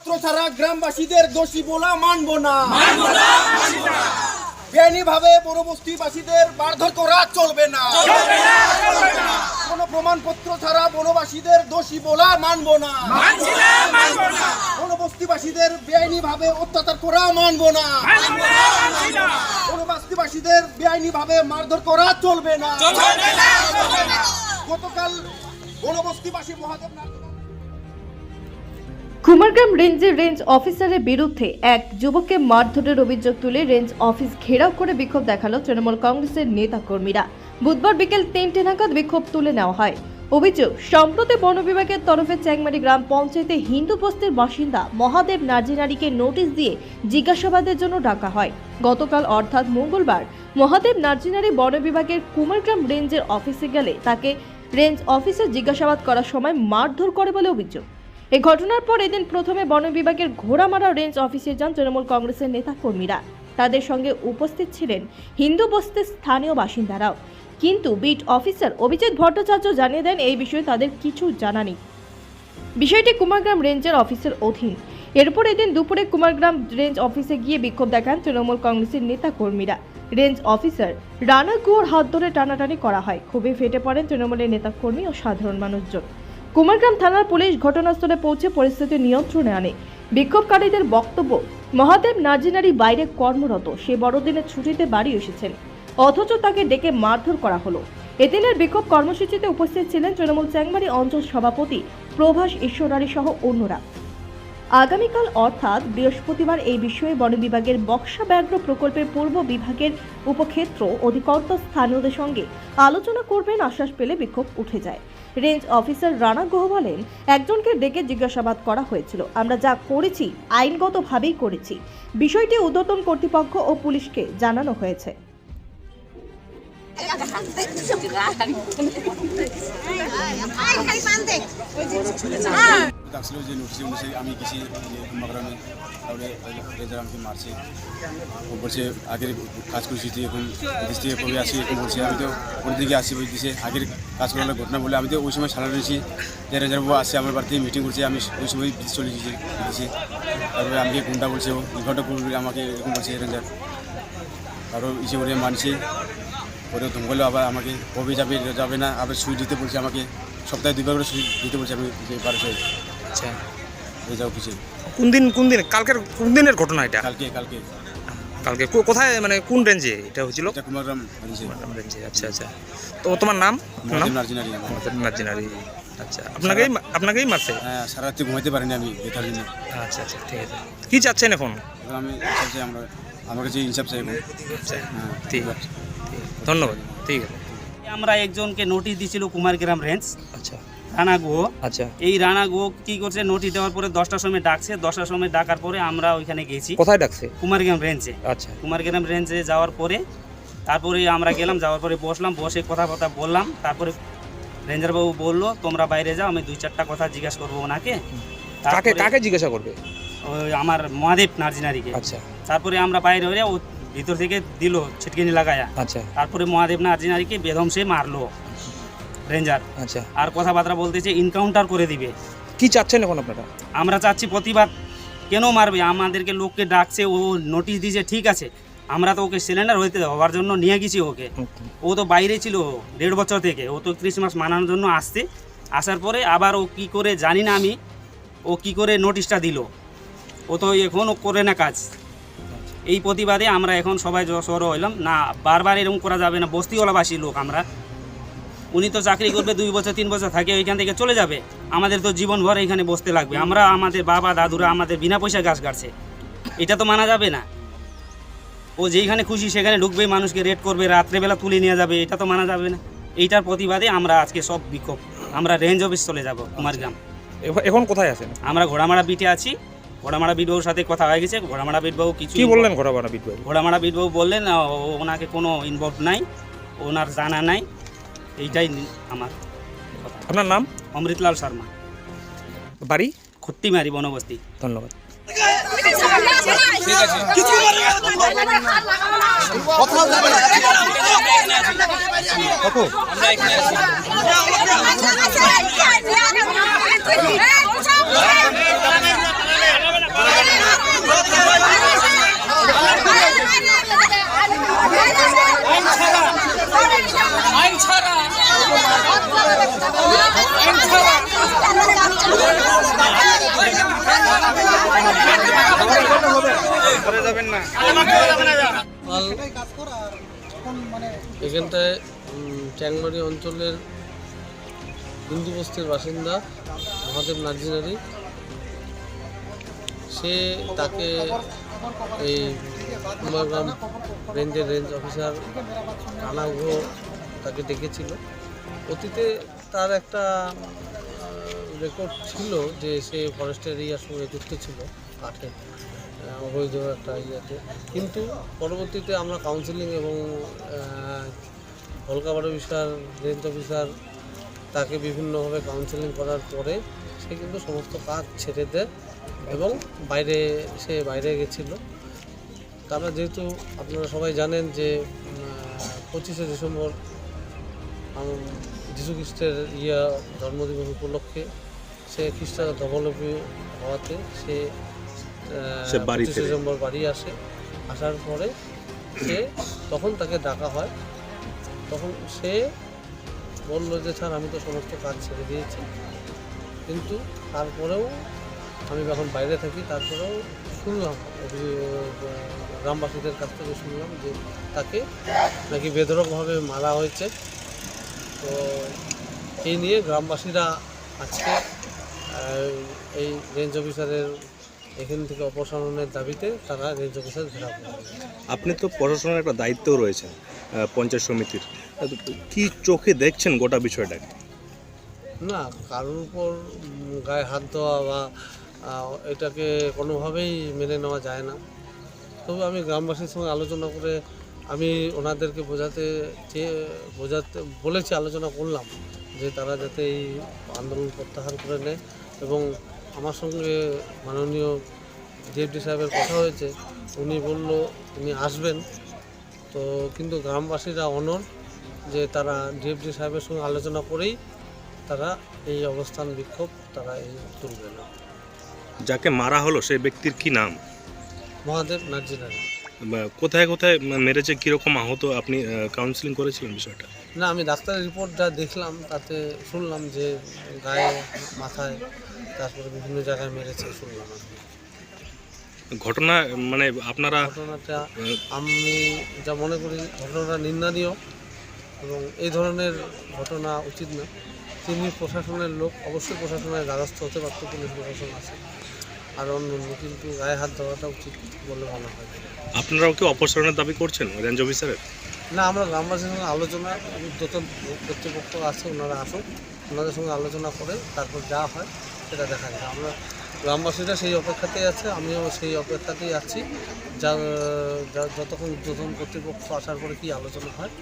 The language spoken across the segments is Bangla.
প্রমাণপত্র ছাড়া গ্রামবাসীদের দোষী বলা মানব না। বেআইনি ভাবে বনবস্তিবাসীদের মারধর করা চলবে না। কোনো প্রমাণপত্র ছাড়া বনবাসীদের দোষী বলা মানব না। বনবস্তিবাসীদের বেআইনি ভাবে অত্যাচার করা মানব না। বনবস্তিবাসীদের বেআইনি ভাবে মারধর করা চলবে না। গতকাল বনবস্তিবাসী মহাদেব কুমারগ্রাম রেঞ্জের রেঞ্জ অফিসারের বিরুদ্ধে এক যুবককে মারধরের অভিযোগ তুলে রেঞ্জ অফিস ঘেরাও করে বিক্ষোভ দেখাল তৃণমূল কংগ্রেসের নেতা কর্মীরা বুধবার বিকেল তিনটে নাগাদ বিক্ষোভ তুলে নেওয়া হয়। অভিযোগ, সম্প্রতি বন বিভাগের তরফে চ্যাংমারি গ্রাম পঞ্চায়েতে হিন্দু বস্তির বাসিন্দা মহাদেব নাজিনারিকে নোটিশ দিয়ে জিজ্ঞাসাবাদের জন্য ডাকা হয়। গতকাল অর্থাৎ মঙ্গলবার মহাদেব নার্জিনারি বন বিভাগের কুমারগ্রাম রেঞ্জের অফিসে গেলে তাকে রেঞ্জ অফিসে জিজ্ঞাসাবাদ করার সময় মারধর করে বলে অভিযোগ। এই ঘটনার পর এদিন প্রথমে বন বিভাগের ঘোড়ামারা রেঞ্জ অফিসে যান তৃণমূল কংগ্রেসের নেতা কর্মীরা তাদের সঙ্গে উপস্থিত ছিলেন হিন্দু বস্তির স্থানীয় বাসিন্দারাও। কিন্তু বিট অফিসার অভিজিৎ ভট্টাচার্য জানিয়ে দেন, এই বিষয়ে তাদের কিছু জানা নেই। বিষয়টি কুমারগ্রাম রেঞ্জের অফিসের অধীন। এরপর এদিন দুপুরে কুমারগ্রাম রেঞ্জ অফিসে গিয়ে বিক্ষোভ দেখান তৃণমূল কংগ্রেসের নেতা কর্মীরা রেঞ্জ অফিসার রানা গুয়োর হাত ধরে টানাটানি করা হয়। খুবই ফেটে পড়েন তৃণমূলের নেতা কর্মী ও সাধারণ মানুষজন। কুমারগ্রাম থানার পুলিশ ঘটনাস্থলে পৌঁছে পরিস্থিতি নিয়ন্ত্রণে আনে। বিক্ষোভকারীদের বক্তব্য, মহাদেব নাজিনারি বাইরে কর্মরত, সে বড়দিনের ছুটিতে বাড়ি এসেছেন। অথচ তাকে ডেকে মারধর করা হলো। এদিনের বিক্ষোভ কর্মসূচিতে উপস্থিত ছিলেন তৃণমূল চ্যাংমারি অঞ্চল সভাপতি প্রভাস ঈশ্বরারী সহ অন্যরা। আগামীকাল অর্থাৎ বৃহস্পতিবার এই বিষয়ে বন বিভাগের বক্সা ব্যাঘ্র প্রকল্পের পূর্ব বিভাগের উপক্ষেত্র অধিকর্তা স্থানীয়দের সঙ্গে আলোচনা করবেন আশ্বাস পেলে বিক্ষোভ উঠে যায়। রেঞ্জ অফিসার রানা গুহ বলেন একজনকে ডেকে জিজ্ঞাসাবাদ করা হয়েছিল আমরা যা করেছি আইনগতভাবেই করেছি বিষয়টি ঊর্ধ্বতন কর্তৃপক্ষ ও পুলিশকে জানানো হয়েছে আমি তাহলে আমাকে মারছে। ও বলছে, আগের কাজ করেছি তুই, এখন বিদেশ থেকে কবে আসি এরকম বলছে, আমি তো ওর দিকে আসি বলতেছে আগের কাজ করার ঘটনা বলে আমি তো ওই সময় সারা রয়েছি যে রেজার বাবু আসছে আমার বাড়িতে মিটিং করছে, আমি ওই সময় বিদেশ চলে গেছি বিদেশে তারপরে আমাকে গুন্ডা বলছে, ও এই ঘণ্টা করবে আমাকে এরকম বলছে রেঞ্জার আরও ইসে করে মানছে। পরে ধমকালো, আবার আমাকে কবে যাবে যাবে না? আবার সুই দিতে বলছে আমাকে। সপ্তাহে দুবার করে সুই দিতে বলছে আমি বারোশো। আচ্ছা। কিছু। কোন দিন কোন দিন? কালকের কোন দিনের ঘটনা এটা? কালকে কালকে। কালকে। কো- কোথায় মানে কোন রেঞ্জে এটা হয়েছিল? এটা কুমারগ্রাম হয়েছে রেঞ্জে আচ্ছা আচ্ছা। তো তোমার নাম? নাম? নার্জিনারি আচ্ছা আপনাকেই আপনাকেই মারছে? হ্যাঁ সারা রাত্রি ঘুমাইতে পারিনি আমি জন্য। আচ্ছা আচ্ছা ঠিক আছে। কি চাচ্ছেন এখন? আমি আমরা আমার কাছে ইনসাফ আচ্ছা হ্যাঁ ঠিক আছে ঠিক আছে। ধন্যবাদ ঠিক আছে। আমরা একজনকে নোটিশ দিয়েছিল কুমারগ্রাম রেঞ্জ। আচ্ছা। রানা গুহ। আচ্ছা। এই রানা গুহ কি করছে? নোটিশ দেওয়ার পরে দশটার সময় ডাকছে। দশটার সময় ডাকার পরে আমরা ওইখানে গেছি। কোথায় ডাকছে? কুমারগ্রাম রেঞ্জে আচ্ছা। কুমারগ্রাম রেঞ্জে যাওয়ার পরে তারপরে আমরা গেলাম যাওয়ার পরে বসলাম বসে কথাবার্তা বললাম। তারপরে রেঞ্জার বাবু বলল তোমরা বাইরে যাও আমি দুই চারটা কথা জিজ্ঞাসা করব ওনাকে। কাকে তারপরে কাকে জিজ্ঞাসা করবে? ওই আমার মহাদেব নার্জিনারিকে। আচ্ছা। তারপরে আমরা বাইরে হয়ে ও ভিতর থেকে দিল ছিটকিনি লাগায়া। আচ্ছা। তারপরে মহাদেব নার্জিনারিকে বেদম সে মারলো। রেঞ্জার আচ্ছা। আর কথাবার্তা বলতেছে ইনকাউন্টার করে দিবে। কি চাচ্ছেন এখন আপনারা? আমরা চাচ্ছি প্রতিবাদ। কেন মারবে? আমাদেরকে লোককে ডাকছে ও নোটিশ দিয়েছে ঠিক আছে। আমরা তো ওকে সিলিন্ডার হইতে হওয়ার জন্য নিয়ে গেছি ওকে। ও তো বাইরে ছিল দেড় বছর থেকে। ও তো ক্রিসমাস মানানোর জন্য আসছে। আসার পরে আবার ও কি করে জানি না আমি ও কি করে নোটিশটা দিল। ও তো এখনও করে না কাজ। এই প্রতিবাদে আমরা এখন সবাই সর হইলাম। না বারবার এরকম করা যাবে না। বস্তিওয়ালাবাসী লোক আমরা। উনি তো চাকরি করবে দুই বছর তিন বছর থাকে ওইখান থেকে চলে যাবে। আমাদের তো জীবনভর এখানে বসতে লাগবে। আমরা আমাদের বাবা দাদুরা আমাদের বিনা পয়সা গাছ কাটছে এটা তো মানা যাবে না। ও যেইখানে খুশি সেখানে ঢুকবে মানুষকে রেড করবে রাত্রেবেলা তুলে নিয়ে যাবে এটা তো মানা যাবে না। এইটার প্রতিবাদে আমরা আজকে সব বিক্ষোভ। আমরা রেঞ্জ অফিস চলে যাব কুমারগ্রাম এখ- এখন কোথায় আছেন? আমরা ঘোড়ামারা বিটে আছি। ঘোড়ামারা বিটবাবুর সাথে কথা হয়ে গেছে। ঘোড়ামারা বিটবাবু কিছু কি বললেন ঘোড়া বানা বিটবাবু ঘোড়ামারা বিটবাবু বললেন ওনাকে কোনো ইনভলভ নাই ওনার জানা নাই। এইটাই আমার আপনার নাম? অমৃতলাল শর্মা। বাড়ি? খত্তিমারি বনবস্তি। ধন্যবাদ। আমরা এখানটায় উম, ট্যাংমারি অঞ্চলের হিন্দু বস্তির বাসিন্দা মহাদেব নার্জিনারি সে তাকে এই কুমারগ্রাম রেঞ্জের রেঞ্জ অফিসার রানাঘো তাকে ডেকেছিল অতীতে তার একটা রেকর্ড ছিল যে সে ফরেস্ট এরিয়ার সঙ্গে যুক্ত ছিল কাঠে আহ, অবৈধ একটা ইয়েতে কিন্তু পরবর্তীতে আমরা কাউন্সিলিং এবং কলকাতা অফিসার রেঞ্জ অফিসার তাকে বিভিন্নভাবে কাউন্সিলিং করার পরে সে কিন্তু সমস্ত কাজ ছেড়ে দেয় এবং বাইরে, সে বাইরে গেছিল। তারা যেহেতু আপনারা সবাই জানেন যে পঁচিশে ডিসেম্বর যীশু খ্রিস্টের ইয়া জন্মদিবস উপলক্ষে সে খ্রিস্টান ধর্মাবলম্বী হওয়াতে সে সে বাড়ি 25 ডিসেম্বর বাড়ি আসে। আসার পরে সে তখন তাকে ডাকা হয়। তখন সে বলল যে স্যার আমি তো সমস্ত কাজ ছেড়ে দিয়েছি। কিন্তু তারপরেও আমি যখন বাইরে থাকি। তারপরেও শুনলাম গ্রামবাসীদের কাছ থেকে শুনলাম যে তাকে নাকি বেধরকভাবে মারা হয়েছে। তো এই নিয়ে গ্রামবাসীরা আজকে এই রেঞ্জ অফিসারের এখান থেকে অপসারণের দাবিতে তারা রেঞ্জ অফিসার ঘেরাও করে আপনি তো প্রশাসনের একটা দায়িত্ব রয়েছেন আহ, পঞ্চায়েত সমিতির। কি চোখে দেখছেন গোটা বিষয়টাকে? না কারোর উপর গায়ে হাত দেওয়া বা এটাকে কোনোভাবেই মেনে নেওয়া যায় না। তবে আমি গ্রামবাসীর সঙ্গে আলোচনা করে আমি ওনাদেরকে বোঝাতে চেয়ে বোঝাতে বলেছি আলোচনা করলাম যে তারা যাতে এই আন্দোলন প্রত্যাহার করে নেয় এবং আমার সঙ্গে মাননীয় ডিএফডি সাহেবের কথা হয়েছে উনি বলল উনি আসবেন। তো কিন্তু গ্রামবাসীরা অনর যে তারা ডিএফডি সাহেবের সঙ্গে আলোচনা করেই তারা এই অবস্থান বিক্ষোভ তারা এই তুলবে না। যাকে মারা হলো সেই ব্যক্তির কি নাম? মহাদেব নার্জিনারি বা কোথায় কোথায় মেরেছে কীরকম আহত আপনি কাউন্সিলিং করেছিলেন বিষয়টা? না আমি ডাক্তারের রিপোর্ট যা দেখলাম তাতে শুনলাম যে গায়ে মাথায় তারপরে বিভিন্ন জায়গায় মেরেছে শুনলাম আর কি। ঘটনা মানে আপনারা ঘটনাটা আমি যা মনে করি ঘটনাটা নিন্দনীয় এবং এই ধরনের ঘটনা উচিত না। তিনি প্রশাসনের লোক অবশ্যই প্রশাসনের দ্বারস্থ হতে পারত পুলিশ প্রশাসন আছে। আর অন্য কিন্তু গায়ে হাত দেওয়াটা উচিত বলে মনে হয়। আপনারাও কি অপসারণের দাবি করছেন রেঞ্জ অফিসারের? না আমরা গ্রামবাসীর সঙ্গে আলোচনা যত কর্তৃপক্ষ আছে ওনারা আসুন ওনাদের সঙ্গে আলোচনা করে তারপর যা হয় সেটা দেখা যায়। আমরা গ্রামবাসীরা সেই অপেক্ষাতেই আছে আমিও সেই অপেক্ষাতেই আছি। যা যা- যতক্ষণ যতক্ষণ কর্তৃপক্ষ আসার পরে কি আলোচনা হয়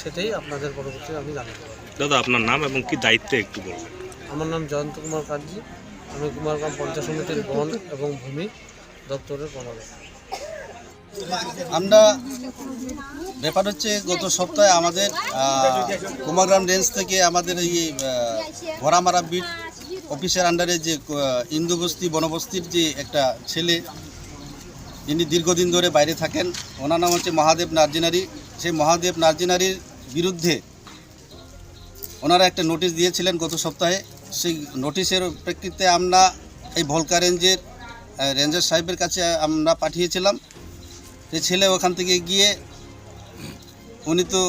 সেটাই আপনাদের পরবর্তী আমি জানাতে দাদা আপনার নাম এবং কি দায়িত্বে একটু বলুন। আমার নাম জয়ন্ত কুমার কার্জি আমি কুমারগ্রাম পঞ্চায়েত সমিতির বন এবং ভূমি দপ্তরের কর্মকর্তা আমরা ব্যাপার হচ্ছে গত সপ্তাহে আমাদের কুমারগ্রাম রেঞ্জ থেকে আমাদের এই ভরামারা বিট অফিসের আন্ডারে যে আহ, ইন্দু বস্তি বনবস্তির যে একটা ছেলে যিনি দীর্ঘদিন ধরে বাইরে থাকেন। ওনার নাম হচ্ছে মহাদেব নার্জিনারি। সেই মহাদেব নার্জিনারির বিরুদ্ধে ওনারা একটা নোটিশ দিয়েছিলেন গত সপ্তাহে। সেই নোটিশের প্রেক্ষিতে আমরা এই ভলকা রেঞ্জের রেঞ্জার সাহেবের কাছে আমরা পাঠিয়েছিলাম। যে ছেলে ওখান থেকে গিয়ে উনি তো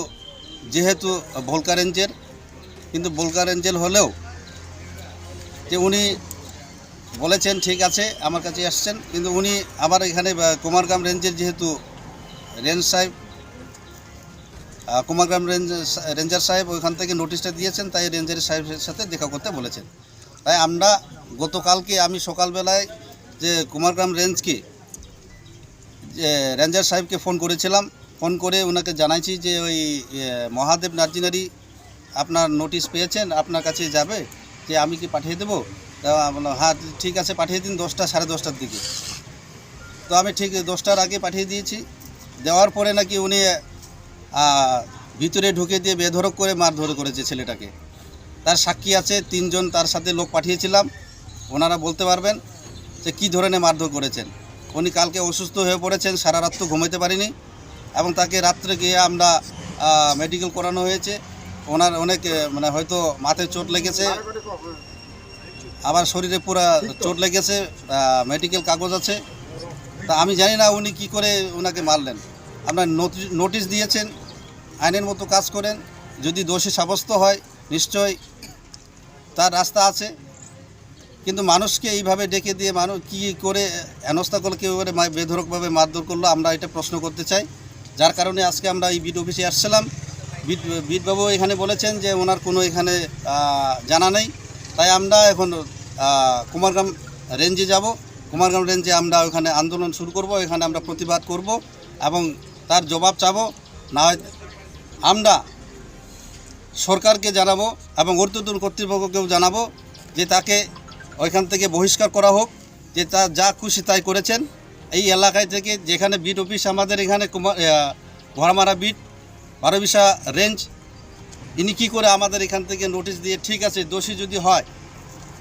যেহেতু ভোলকা রেঞ্জের কিন্তু ভোলকা রেঞ্জের হলেও যে উনি বলেছেন, ঠিক আছে, আমার কাছে আসছেন। কিন্তু উনি আবার এখানে কুমারগ্রাম রেঞ্জের যেহেতু রেঞ্জ সাহেব কুমারগ্রাম রেঞ্জ, রেঞ্জার সাহেব ওইখান থেকে নোটিশটা দিয়েছেন, তাই রেঞ্জার সাহেবের সাথে দেখা করতে বলেছেন। তাই আমরা গতকালকে আমি সকালবেলায় যে কুমারগ্রাম রেঞ্জকে, যে রেঞ্জার সাহেবকে ফোন করেছিলাম। ফোন করে ওনাকে জানাইছি যে ওই মহাদেব নার্জিনারি আপনার নোটিশ পেয়েছেন, আপনার কাছে যাবে? যে আমি কি পাঠিয়ে দেবো? তা বললাম হ্যাঁ ঠিক আছে, পাঠিয়ে দিন দশটা, সাড়ে দশটার দিকে। তো আমি ঠিক দশটার আগে পাঠিয়ে দিয়েছি। দেওয়ার পরে নাকি উনি ভিতরে ঢুকে দিয়ে বেধরক করে মারধর করেছে ছেলেটাকে। তার সাক্ষী আছে, তিনজন তার সাথে লোক পাঠিয়েছিলাম। ওনারা বলতে পারবেন যে কী ধরনের মারধর করেছেন। উনি কালকে অসুস্থ হয়ে পড়েছেন, সারা রাত তো ঘুমাইতে পারিনি। এবং তাকে রাত্রে গিয়ে আমরা মেডিকেল করানো হয়েছে। ওনার অনেক মানে হয়তো মাথায় চোট লেগেছে, আবার শরীরে পুরা চোট লেগেছে মেডিকেল কাগজ আছে। তা আমি জানি না উনি কি করে ওনাকে মারলেন। আপনার নোটিশ দিয়েছেন, আইনের মতো কাজ করেন, যদি দোষী সাব্যস্ত হয় নিশ্চয় তার রাস্তা আছে। কিন্তু মানুষকে এইভাবে ডেকে দিয়ে মানুষ কী করে হেনস্থা করল কেউ বেধরকভাবে মারধর করল, আমরা এটা প্রশ্ন করতে চাই। যার কারণে আজকে আমরা এই বিড অফিসে আসছিলাম। বিড বিডবাবু এখানে বলেছেন যে ওনার কোনো এখানে জানা নেই। তাই আমরা এখন কুমারগ্রাম রেঞ্জে যাব। কুমারগ্রাম রেঞ্জে আমরা ওখানে আন্দোলন শুরু করব এখানে আমরা প্রতিবাদ করব এবং তার জবাব চাব। না হয় আমরা সরকারকে জানাব এবং ঊর্ধ্বতন কর্তৃপক্ষকেও জানাব যে তাকে ওইখান থেকে বহিষ্কার করা হোক যে তা যা খুশি তাই করেছেন। এই এলাকায় থেকে যেখানে বিট অফিস আমাদের এখানে কুমার আহ, বিট বারোবিশা রেঞ্জ ইনি কী করে আমাদের এখান থেকে নোটিশ দিয়ে ঠিক আছে, দোষী যদি হয়,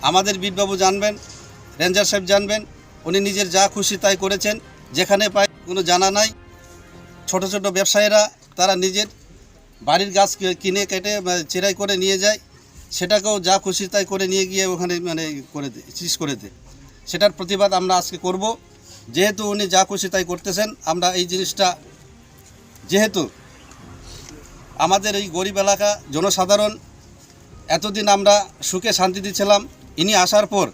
আমাদের বিটবাবু জানবেন রেঞ্জার সাহেব জানবেন, উনি নিজের যা খুশি তাই করেছেন, যেখানে পায় কোনো জানা নাই। ছোট ছোট ব্যবসায়ীরা, তারা নিজের বাড়ির গাছ কিনে কেটে চেরাই করে নিয়ে যায়, সেটাকেও যা খুশি তাই করে নিয়ে গিয়ে ওখানে মানে করে দে চিজ করে দে। সেটার প্রতিবাদ আমরা আজকে করব। যেহেতু উনি যা খুশি তাই করতেছেন, আমরা এই জিনিসটা, যেহেতু আমাদের এই গরিব এলাকা জনসাধারণ এতদিন আমরা সুখে শান্তিতে ছিলাম। ইনি আসার পর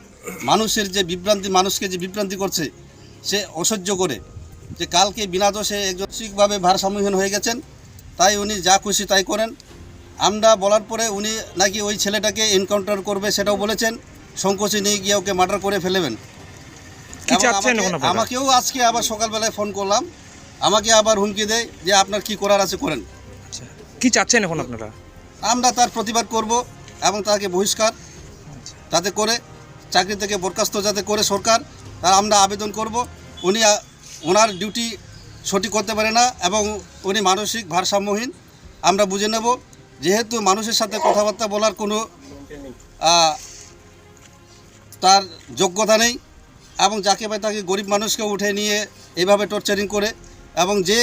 মানুষের যে বিভ্রান্তি মানুষকে যে বিভ্রান্তি করছে সে অসহ্য করে যে কালকে বিনা দোষে একজন মানসিকভাবে ভারসাম্যহীন হয়ে গেছেন তাই উনি যা খুশি তাই করেন। আমরা বলার পরে উনি নাকি ওই ছেলেটাকে এনকাউন্টার করবে সেটাও বলেছেন সংকোচে নিয়ে গিয়ে ওকে মার্ডার করে ফেলবেন? আমাকেও আজকে আবার সকালবেলায় ফোন করলাম আমাকে আবার হুমকি দেয় যে আপনার কি করার আছে করেন। কি চাচ্ছেন এখন আপনারা? আমরা তার প্রতিবাদ করব এবং তাকে বহিষ্কার যাতে করে চাকরি থেকে বরখাস্ত যাতে করে সরকার। তার আমরা আবেদন করব। উনি ওনার ডিউটি সঠিক করতে পারে না এবং উনি মানসিক ভারসাম্যহীন। আমরা বুঝে নেব যেহেতু মানুষের সাথে কথাবার্তা বলার কোনো তার যোগ্যতা নেই এবং যাকে পায় তাকে গরিব মানুষকে উঠে নিয়ে এইভাবে টর্চারিং করে এবং যে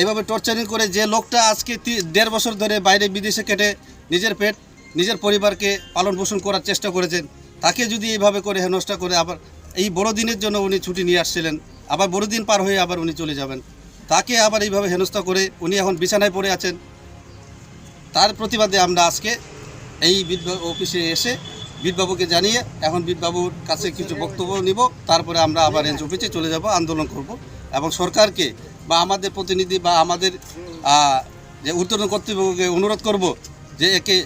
এইভাবে টর্চারিং করে যে লোকটা আজকে দেড় বছর ধরে বাইরে বিদেশে কেটে নিজের পেট, নিজের পরিবারকে পালন পোষণ করার চেষ্টা করেছেন, তাকে যদি এইভাবে করে হেনস্থা করে আবার এই বড়দিনের জন্য উনি ছুটি নিয়ে আসছিলেন, আবার বড়দিন পার হয়ে আবার উনি চলে যাবেন। তাকে আবার এইভাবে হেনস্থা করে উনি এখন বিছানায় পড়ে আছেন। তার প্রতিবাদে আমরা আজকে এই বিদ অফিসে এসে বিদবাবুকে জানিয়ে এখন বিদবাবুর কাছে কিছু বক্তব্য নিব, তারপরে আমরা আবার রেঞ্জ অফিসে চলে যাব, আন্দোলন করব এবং সরকারকে বা আমাদের প্রতিনিধি বা আমাদের যে উত্তরণ কর্তৃপক্ষকে অনুরোধ করব যে একে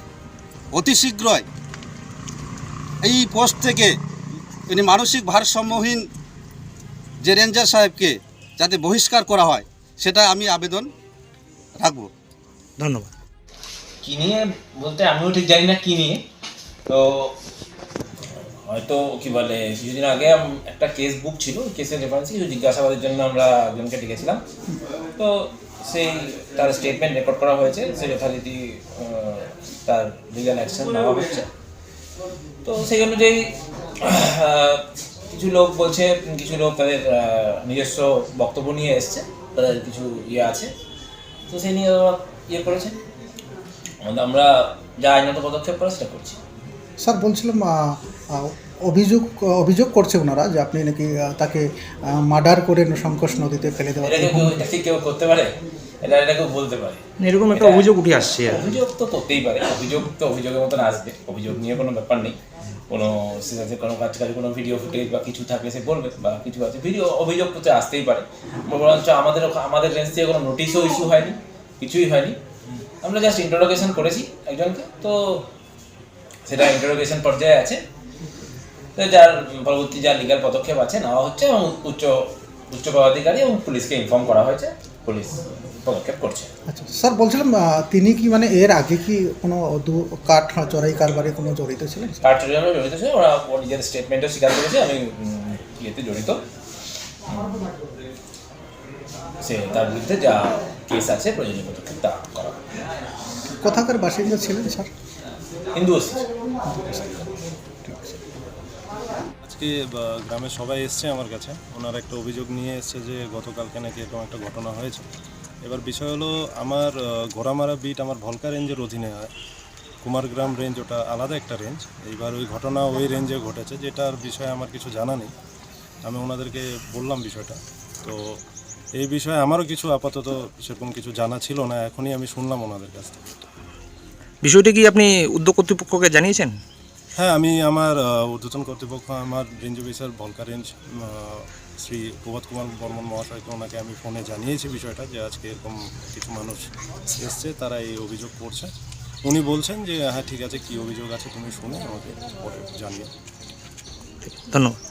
অতি শীঘ্রই এই পোস্ট থেকে তিনি মানসিক ভারসাম্যহীন যে রেঞ্জার সাহেবকে যাতে বহিষ্কার করা হয় সেটা আমি আবেদন রাখব। ধন্যবাদ। কি নিয়ে বলতে আমিও ঠিক জানি না কি নিয়ে। তো হয়তো কি বলে, কিছুদিন আগে একটা কেস বুক ছিল কেসের রেফারেন্সে কিছু জিজ্ঞাসাবাদের জন্য আমরা একজনকে ডেকেছিলাম। তো সেই, তার স্টেটমেন্ট রেকর্ড করা হয়েছে সে যথারীতি তার লিগাল অ্যাকশন নেওয়া হচ্ছে। তো সেই অনুযায়ী কিছু লোক বলছে, কিছু লোক তাদের নিজস্ব বক্তব্য নিয়ে এসছে, তাদের কিছু ইয়ে আছে। তো সেই নিয়ে ইয়ে করেছে। আমরা যা আইনত পদক্ষেপ করা সেটা করছি। স্যার বলছিলাম অভিযোগ অভিযোগ করছে ওনারা যে আপনি নাকি তাকে মার্ডার করে সংকোষ নদীতে ফেলে দেওয়া এটা কেউ কি কেউ করতে পারে? এটা এটা কেউ বলতে পারে। এরকম একটা অভিযোগ উঠে আসছে অভিযোগ তো করতেই পারে। অভিযোগ তো অভিযোগের মতন আসবে। অভিযোগ নিয়ে কোনো ব্যাপার নেই। কোনো সিরিয়াসে কোনো কাজ কাজ কোনো ভিডিও ফুটেজ বা কিছু থাকলে সে বলবে বা কিছু আছে। ভিডিও অভিযোগ তো আসতেই পারে। বরঞ্চ আমাদের আমাদের রেঞ্জ থেকে কোনো নোটিশও ইস্যু হয়নি কিছুই হয়নি। আমরা জাস্ট ইন্ট্রোডাকশন করেছি একজনকে। তো সেটা ইন্টারোগেশন পর্যায়ে আছে। তো যার পরবর্তী যা লিগাল পদক্ষেপ আছে নেওয়া হচ্ছে এবং উচ্চ উচ্চ পদাধিকারী এবং পুলিশকে ইনফর্ম করা হয়েছে। পুলিশ পদক্ষেপ করছে। আচ্ছা স্যার বলছিলাম তিনি কি মানে এর আগে কি কোনো কাঠ চড়াই কারবারে কোনো জড়িত ছিলেন? কার চুরিয়ামে জড়িত ছিল ওরা নিজের স্টেটমেন্টও স্বীকার করেছে। আমি ইয়েতে জড়িত। সে তার বিরুদ্ধে যা কেস আছে প্রয়োজনীয় পদক্ষেপ তা করা। কোথাকার বাসিন্দা ছিলেন স্যার? হিন্দু আজকে গ্রামের সবাই এসছে আমার কাছে। ওনার একটা অভিযোগ নিয়ে এসছে যে গতকালকে নাকি এরকম একটা ঘটনা হয়েছে। এবার বিষয় হলো, আমার ঘোড়ামারা বিট আমার ভলকা রেঞ্জের অধীনে হয়। কুমারগ্রাম রেঞ্জ ওটা আলাদা একটা রেঞ্জ। এইবার ওই ঘটনা ওই রেঞ্জে ঘটেছে, যেটার বিষয়ে আমার কিছু জানা নেই। আমি ওনাদেরকে বললাম বিষয়টা। তো এই বিষয়ে আমারও কিছু আপাতত সেরকম কিছু জানা ছিল না, এখনই আমি শুনলাম ওনাদের কাছ থেকে। বিষয়টি কি আপনি উদ্যোগ কর্তৃপক্ষকে জানিয়েছেন? হ্যাঁ আমি আমার ঊর্ধ্বতন কর্তৃপক্ষ আমার range officer Bholka range Shri Prabhat Kumar Barman মহাশয়কে ওনাকে আমি ফোনে জানিয়েছি বিষয়টা যে আজকে এরকম কিছু মানুষ এসছে তারা এই অভিযোগ করছে। উনি বলছেন যে হ্যাঁ ঠিক আছে কী অভিযোগ আছে তুমি শুনে আমাকে পরে জানিয়ে ধন্যবাদ।